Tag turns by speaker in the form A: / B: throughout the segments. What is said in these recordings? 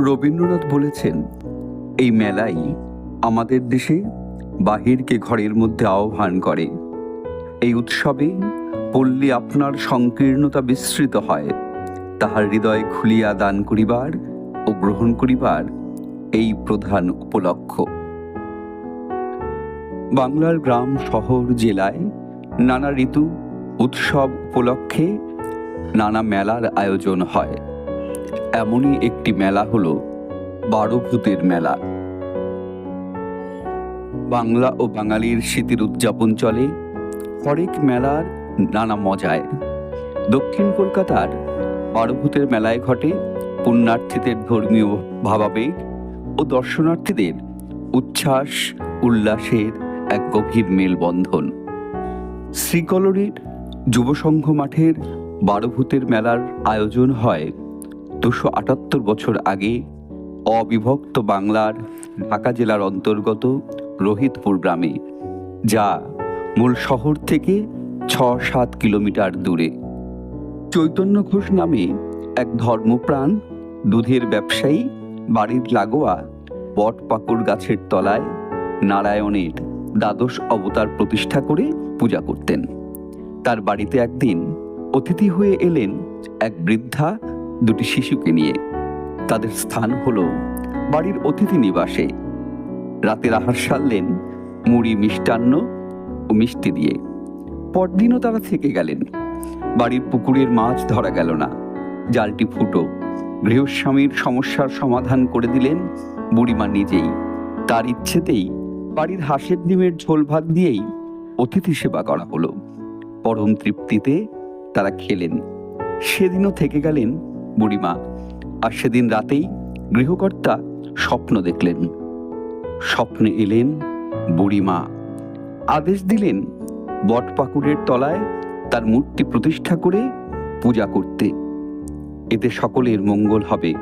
A: রবীন্দ্রনাথ বলেছেন, এই মেলাই আমাদের দেশে বাহিরকে ঘরের মধ্যে আহ্বান করে। এই উৎসবে পল্লী আপনার সংকীর্ণতা বিস্তৃত হয়। তাহার হৃদয় খুলিয়া দান করিবার ও গ্রহণ করিবার এই প্রধান উপলক্ষ। বাংলার গ্রাম, শহর, জেলায় নানা ঋতু, উৎসব উপলক্ষে নানা মেলার আয়োজন হয়। এমনই একটি মেলা হলো বারোভূতের মেলা। বাংলা ও বাঙালির স্মৃতির উদযাপন চলে হরেক মেলার নানা মজায়। দক্ষিণ কলকাতার বারোভূতের মেলায় ঘটে পুণ্যার্থীদের ধর্মীয় ভাবাবেগ ও দর্শনার্থীদের উচ্ছ্বাস, উল্লাসের এক গভীর মেলবন্ধন। শ্রীকলরির যুবসংঘ মাঠের বারোভূতের মেলার আয়োজন হয় দুশো আটাত্তর বছর আগে অবিভক্ত বাংলার ঢাকা জেলার অন্তর্গত রোহিতপুর গ্রামে, যা মূল শহর থেকে ছ সাত কিলোমিটার দূরে। চৈতন্য ঘোষ নামে এক ধর্মপ্রাণ, দুধের ব্যবসায়ী, বাড়ির লাগোয়া বটপাকুড় গাছের তলায় নারায়ণের দ্বাদশ অবতার প্রতিষ্ঠা করে পূজা করতেন। তার বাড়িতে একদিন অতিথি হয়ে এলেন এক বৃদ্ধা দুটি শিশুকে নিয়ে। তাদের স্থান হল বাড়ির অতিথি নিবাসে। রাতের আহার সারলেন মুড়ি মিষ্টান্ন ও মিষ্টি দিয়ে। পরদিনও তারা থেকে গেলেন। বাড়ির পুকুরের মাছ ধরা গেল না। জালটি ফুটো। গৃহস্বামীর সমস্যার সমাধান করে দিলেন বুড়িমা নিজেই। তার ইচ্ছেতেই বাড়ির হাঁসের ডিমের ঝোল ভাত দিয়েই অতিথি সেবা করা হলো। পরম তৃপ্তিতে তারা খেলেন। সেদিনও থেকে গেলেন বুড়িমা, আর সেদিন রাতেই গৃহকর্তা স্বপ্ন দেখলেন। স্বপ্নে এলেন বুড়িমা। আদেশ দিলেন বটপাকুড়ের তলায় তার মূর্তি প্রতিষ্ঠা করে পূজা করতে। এতে সকলের মঙ্গল হবে।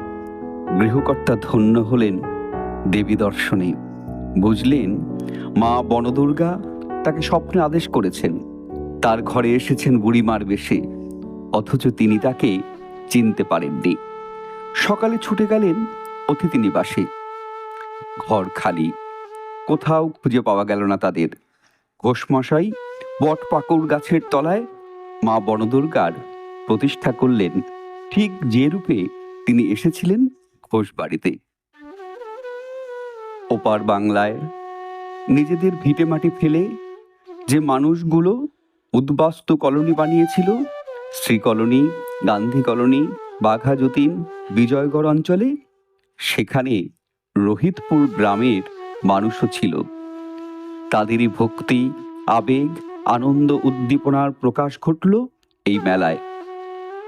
A: গৃহকর্তা ধন্য হলেন দেবী দর্শনে। বুঝলেন, মা বনদুর্গা তাকে স্বপ্নে আদেশ করেছেন। তার ঘরে এসেছেন বুড়িমার বেশে। অথচ তিনি তাকে চিনতে পারেননি। সকালে ছুটে গেলেন অতিথি নিবাসে। ঘর খালি। কোথাও খুঁজে পাওয়া গেল না তাদের। ঘোষমশাই বট পাকুড় গাছের তলায় মা বনদুর্গার প্রতিষ্ঠা করলেন। ঠিক যে রূপে তিনি এসেছিলেন ঘোষ বাড়িতে ওপার বাংলায় নিজেদের ভিটে মাটি ফেলে যে মানুষগুলো উদ্বাস্তু কলোনি বানিয়েছিল শ্রী কলোনি, গান্ধী কলোনি, বাঘা যতীন, বিজয়গড় অঞ্চলে? সেখানে রোহিতপুর গ্রামের মানুষও ছিল। তাদেরই ভক্তি, আবেগ, আনন্দ উদ্দীপনার প্রকাশ ঘটল এই মেলায়।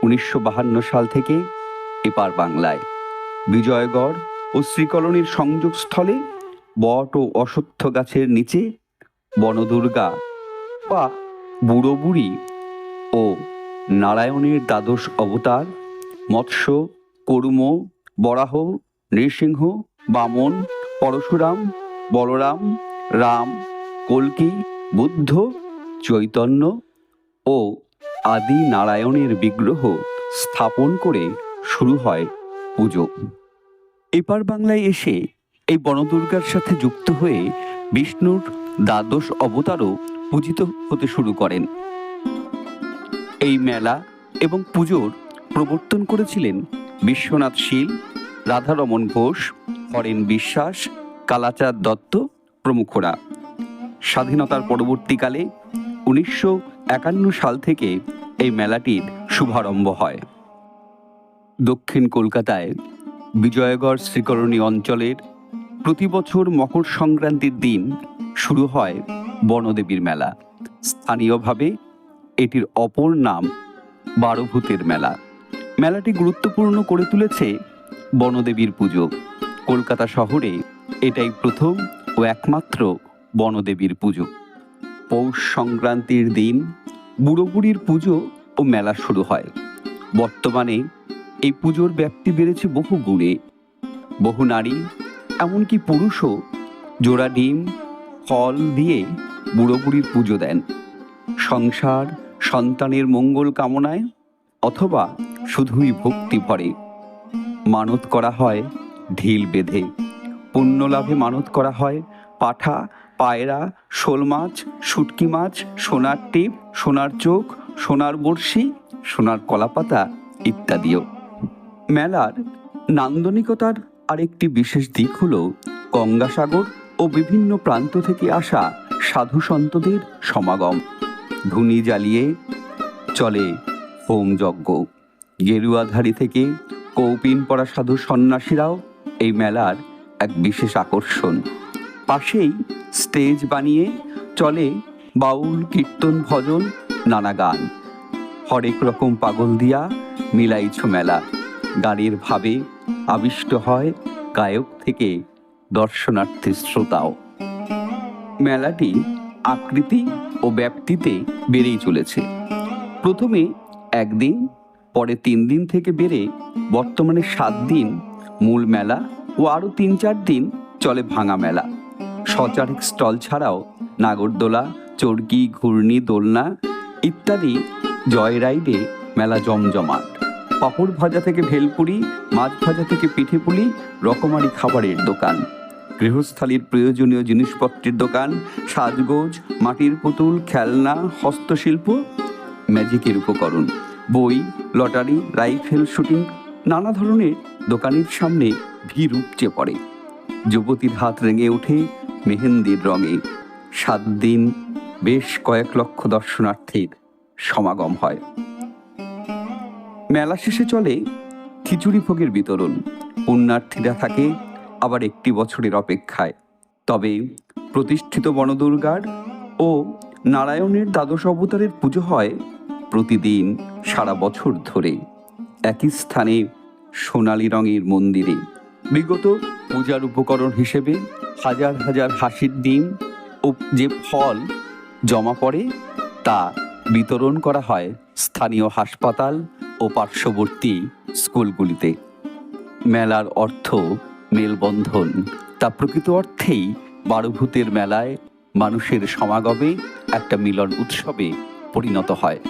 A: উনিশশো বাহান্ন সাল থেকে এপার বাংলায়। বিজয়গড় ও শ্রীকলোনির সংযোগস্থলে বট ও অশ্বত্থ গাছের নিচে বনদুর্গা বা বুড়ো বুড়ি নারায়ণের দ্বাদশ অবতার, মৎস্য কর্ম বরাহ, নৃসিংহ, বামন, পরশুরাম, বলরাম, রাম, কল্কি, বুদ্ধ, চৈতন্য ও আদি নারায়ণের বিগ্রহ স্থাপন করে শুরু হয় পুজো। এপার বাংলায় এসে এই বনদুর্গার সাথে যুক্ত হয়ে বিষ্ণুর দ্বাদশ অবতারও পূজিত হতে শুরু করেন। এই মেলা এবং পুজোর প্রবর্তন করেছিলেন বিশ্বনাথ শীল রাধারমণ ঘোষ, হরেন বিশ্বাস, কালাচাঁদ দত্ত প্রমুখরা। স্বাধীনতার পরবর্তীকালে উনিশশো একান্ন সাল থেকে এই মেলাটির শুভারম্ভ হয়। দক্ষিণ কলকাতায় বিজয়গড় শ্রীকরণী অঞ্চলের প্রতি বছর মকর সংক্রান্তির দিন শুরু হয় বনদেবীর মেলা। স্থানীয়ভাবে এটির অপর নাম বারোভূতের মেলা। মেলাটি গুরুত্বপূর্ণ করে তুলেছে বনদেবীর পুজো। কলকাতা শহরে এটাই প্রথম ও একমাত্র বনদেবীর পুজো। পৌষ সংক্রান্তির দিন বুড়ো বুড়ির পুজো ও মেলা শুরু হয়। বর্তমানে এই পুজোর ব্যাপ্তি বেড়েছে বহু গুণে। বহু নারী, এমনকি পুরুষও জোড়া ডিম, ফল দিয়ে বুড়ো বুড়ির পুজো দেন। সংসার সন্তানের মঙ্গল কামনায় অথবা শুধুই ভক্তি ভরে। মানত করা হয় ঢিল বেঁধে। পুণ্য লাভে মানত করা হয় পাঠা, পায়রা, শোল মাছ, শুটকি মাছ, সোনার টিপ, সোনার চোখ, সোনার বড়শি, সোনার কলাপাতা ইত্যাদিও। মেলার নান্দনিকতার আরেকটি বিশেষ দিক হল গঙ্গাসাগর ও বিভিন্ন প্রান্ত থেকে আসা সাধু সন্তদের সমাগম। ধুনি জ্বালিয়ে চলে হোম যজ্ঞ। গেরুয়াধারী থেকে কৌপিন পরা সাধু সন্ন্যাসীরাও এই মেলার এক বিশেষ আকর্ষণ। পাশেই স্টেজ বানিয়ে চলে বাউল, কীর্তন, ভজন, নানা গান। হরেক রকম পাগল দিয়া মিলাইছ মেলা। গানের ভাবে আবিষ্ট হয় গায়ক থেকে দর্শনার্থী শ্রোতাও। মেলাটি আকৃতি ও ব্যাপ্তিতে বেড়েই চলেছে। প্রথমে একদিন, পরে তিন দিন থেকে বেড়ে বর্তমানে সাত দিন মূল মেলা ও আরও তিন চার দিন চলে ভাঙা মেলা। সচারিক স্টল ছাড়াও নাগরদোলা, চরকি, ঘূর্ণি, দোলনা ইত্যাদি জয় রাইডে মেলা জমজমাট। পাপড় ভাজা থেকে ভেলপুরি, মাছ ভাজা থেকে পিঠে পুলি রকমারি খাবারের দোকান। গৃহস্থালির প্রয়োজনীয় জিনিসপত্রের দোকান, সাজগোজ, মাটির পুতুল, খেলনা, হস্তশিল্প, ম্যাজিকের উপকরণ, বই, লটারি, রাইফেল শুটিং, নানা ধরনের দোকানের সামনে ভিড় উপচে পড়ে। যুবতীর হাত রেঙে ওঠে মেহেন্দির রঙে। সাত দিন বেশ কয়েক লক্ষ দর্শনার্থীর সমাগম হয়। মেলা শেষে চলে খিচুড়ি ভোগের বিতরণ। পুণ্যার্থীরা থাকে আবার একটি বছরের অপেক্ষায়। তবে প্রতিষ্ঠিত বনদুর্গার ও নারায়ণের দ্বাদশ অবতারের পুজো হয় প্রতিদিন সারা বছর ধরে। একই স্থানে সোনালি রঙের মন্দিরে। বিগত পূজার উপকরণ হিসেবে হাজার হাজার হাসির ডিম ও যে ফল জমা পড়ে, তা বিতরণ করা হয় স্থানীয় হাসপাতাল ও পার্শ্ববর্তী স্কুলগুলিতে। মেলার অর্থ মেলবন্ধন। তা প্রকৃত অর্থেই বারুভূতের মেলায় মানুষের সমাগমে একটা মিলন উৎসবে পরিণত হয়।